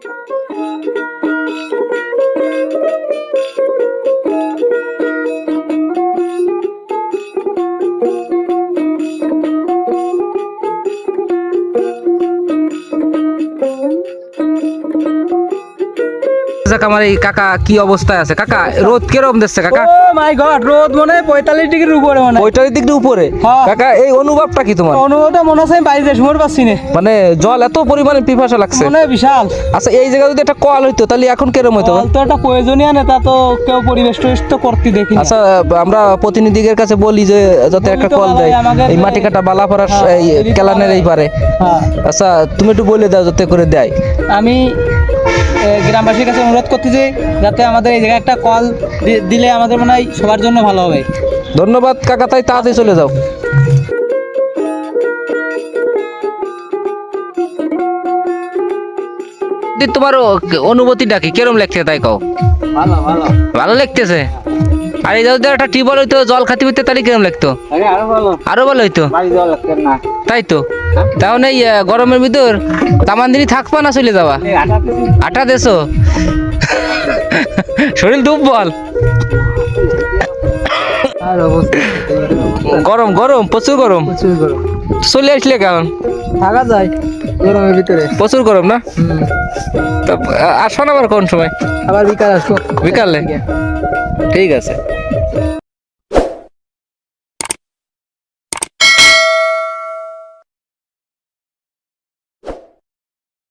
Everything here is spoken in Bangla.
Thank you. যাক আমার এই কাকা কি অবস্থায় আছে? কাকা রোদ কীরকম দিচ্ছে কাকা? ও মাই গড রোদ মনে হয় পঁয়তাল্লিশ ডিগ্রির উপরে মনে হয়। দিক দিয়ে উপরে। কাকা এই অনুভবটা কি তোমার? অনুভবটা মনে হচ্ছে আমি বাইরে শুয়োর পাচ্ছি না। মানে জল এত পরিমাণে পিপাসা লাগছে। মনে বিশাল। আচ্ছা এই জায়গায় যদি একটা কল হইতো তাহলে এখন কেরম হইতো? তো একটা প্রয়োজনীয় নেতা তো কেউ পরিবেশ তো করতে দেখি আচ্ছা আমরা প্রতিনিধিদের কাছে বলি যে যাতে একটা কল দেয়। এই মাটি কাটা বালাপাড়ার হ্যাঁ, এই কেলানের এই পারে। হ্যাঁ। আচ্ছা তুমি একটু বলে দাও যাতে করে দেয়। আমি গ্রামবাসীর কাছে অনুরোধ করতে চাই যাতে আমাদের এই জায়গায় একটা কল দিলে আমাদের মনে হয় সবার জন্য ভালো হবে। ধন্যবাদ কাকা তাই তাড়াতাড়ি চলে যাও। দি, তোমার ও- অনুভূতিটা কি? কেরম লাগছে তাই কও? ভালো ভালো। ভালো লাগতেছে? আর এই যদি একটা টিউবওয়েল হইতো জল খাতি হইতে তাহলে কিরম লাগতো? আরও ভালো। আরও ভালো হইতো? তাই তো? তাহলে গরমের ভিতর। তামান দিনই থাকবা না চলে যাবা? আটা দেশো শরীর দুর্বল। গরম গরম প্রচুর গরম। চলে আসলে কেমন? থাকা যায় গরমের ভিতরে। প্রচুর গরম না? তা আসো না আবার কোন সময়? আবার বিকাল আসব। বিকালে? ঠিক আছে।